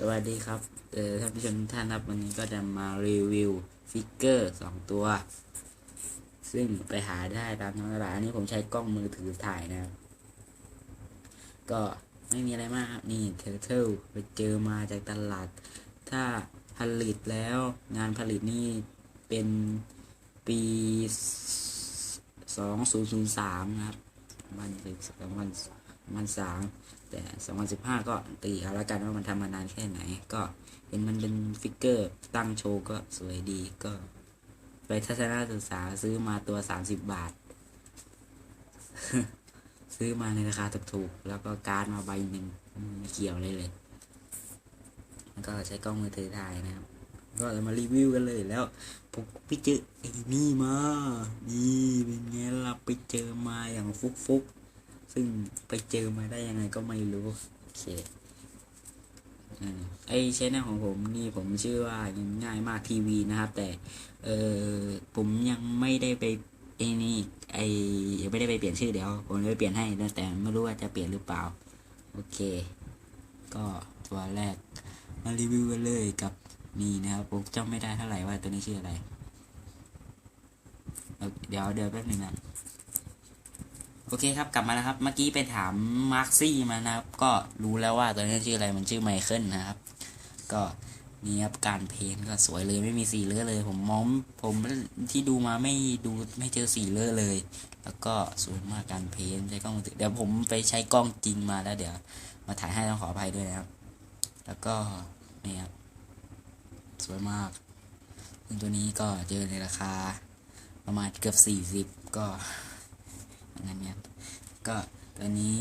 สวัสดีครับ เออท่านผู้ชมท่านครับวันนี้ก็จะมารีวิวฟิกเกอร์สองตัว ซึ่งไปหาได้ตามท้องตลาดอันนี้ผมใช้กล้องมือถือถ่ายนะครับ ก็ไม่มีอะไรมากครับ นี่เทอร์เทลไปเจอมาจากตลาด ถ้าผลิตแล้วงานผลิตนี่เป็นปีสองศูนย์ศูนย์สามนะครับมันสองพัน มันสามแต่สองพันสิบห้าก็ตีเอาละกันว่ามันทำมานานแค่ไหน ก็เห็นมันเป็นฟิกเกอร์ตั้งโชว์ก็สวยดีก็ ไปทัศนศึกษาซื้อมาตัวสามสิบบาท ซื้อมาในราคาถูกๆแล้วก็การ์ดมาใบหนึ่งไม่เกี่ยวเลยเลยแล้วก็ใช้กล้องมือถือถ่ายนะครับ ก็จะมารีวิวกันเลยแล้วผมไปเจอไอ้นี่มา นี่เป็นไงล่ะไปเจอมาอย่างฟุกฟุก ซึ่งไปเจอมาได้ยังไงก็ไม่รู้ โอเคอไอชแนลของผมนี่ผมชื่อว่ายังง่ายมากทีวีนะครับ แต่ เออผมยังไม่ได้ไปไอ้นี่ไอยังไม่ได้ไปเปลี่ยนชื่อเดี๋ยว ผมจะไปเปลี่ยนให้แต่ไม่รู้ว่าจะเปลี่ยนหรือเปล่า โอเค ก็ตัวแรกมารีวิวกันเลยกับนี่นะครับผมจำไม่ได้เท่าไหร่ว่าตัวนี้ชื่ออะไรเเดี๋ยวเดี๋ยวแป๊บหนึงนะ โอเคครับกลับมาแล้วครับ เมื่อกี้ไปถามมาร์คซี่มานะครับ ก็รู้แล้วว่าตัวนี้ชื่ออะไรมันชื่อไมเคิลนะครับ ก็นี่ครับการเพ้นก็สวยเลยไม่มีสีเลอะเลย ผมมองผมที่ดูมาไม่ดูไม่เจอสีเลอะเลย แล้วก็สวยมากการเพ้นใช้กล้องมือถือเดี๋ยวผมไปใช้กล้องจริงมาแล้วเดี๋ยว มาถ่ายให้ต้องขออภัยด้วยนะครับ แล้วก็นี่ครับสวยมากซึ่งตัวนี้ก็เจอในราคาประมาณเกือบสี่สิบก็อย่างนั้นเนี่ย ก็ตัวนี้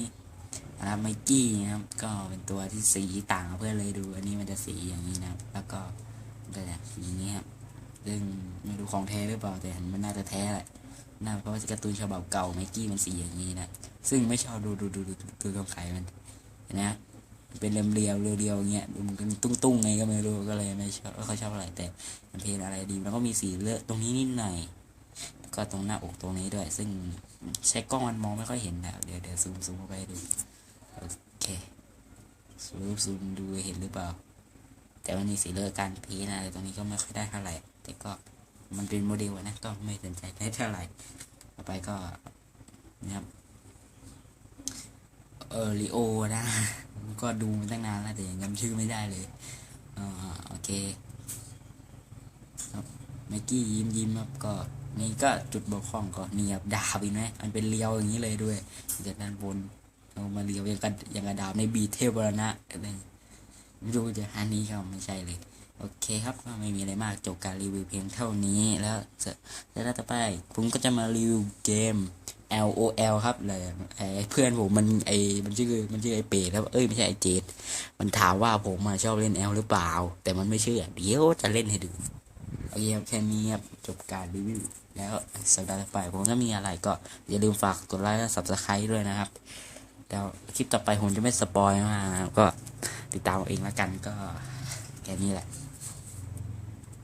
นะครับไมกี้นะครับก็เป็นตัวที่สีต่างกับเพื่อนเลยดู อันนี้มันจะสีอย่างนี้นะครับ แล้วก็มันก็จะสีนี้ครับซึ่งไม่รู้ของแท้หรือเปล่าแต่มันน่าจะแท้แหละน่าเพราะว่าการ์ตูนฉบับเก่าไมกี้มันสีอย่างนี้นะซึ่งไม่ชอบดูดูดูดูดูดูตรงไข่มันนไหมเป็นเรียวเรียวเรียวเงี้ยดูมันตุ้งตุ้งๆไงก็ไม่รู้ก็เลยไม่ชอบไม่ค่อยชอบอะไรแต่มันเพลงอะไรดี แล้วก็มีสีเลือดตรงนี้นิดหน่อยก็ตรงหน้าอกตรงนี้ด้วย ซึ่ง ใช้กล้องมันมองไม่ค่อยเห็นนะเดี๋ยวเดี๋ยวซูมซูมเข้าไปดูโอเคซูมซูมดูเห็นหรือเปล่า แต่มันมีสีเลือดการพีนะอะตรงนี้ก็ไม่ค่อยได้เท่าไหร่ แต่ก็มันเป็นโมเดลนะก็ไม่สนใจได้เท่าไหร่ต่อไปก็นะครับเออริโอนะ ก็ดูมาตั้งนานแล้วแต่ยังจำชื่อไม่ได้เลยอ่าโอเคครับไมกี้ยิ้มยิ้มครับก็ นี่ก็จุดบกพร่องก็นี่ครับดาบอีกไหมมันเป็นเลียวอย่างนี้เลยด้วยจากด้านบนเอามาเลียวอย่างกับอย่างกับดาบในบีเทพบรณะอะไรไม่รู้จะอันนี้ก็ไม่ใช่เลยโอเคครับก็ไม่มีอะไรมากจบการรีวิวเพียงเท่านี้แล้วแล้วต่อไปผมก็จะมารีวิวเกม L O L ครับเลยไอ้เพื่อนผมมันไอ้มันชื่อมันชื่อไอ้เปรตครับเอ้ยไม่ใช่ไอ้เจดมันถามว่าผมมาชอบเล่น L หรือเปล่า แต่มันไม่เชื่อเดี๋ยวจะเล่นให้ดู โอเคครับแค่นี้ครับจบการรีวิวแล้วสัปดาห์ต่อไปผมถ้ามีอะไรก็อย่าลืมฝากกดไลค์และ subscribe ด้วยนะครับแล้วคลิปต่อไปผมจะไม่สปอยมากนะครับก็ติดตามเอาเองแล้วกันก็แค่นี้แหละ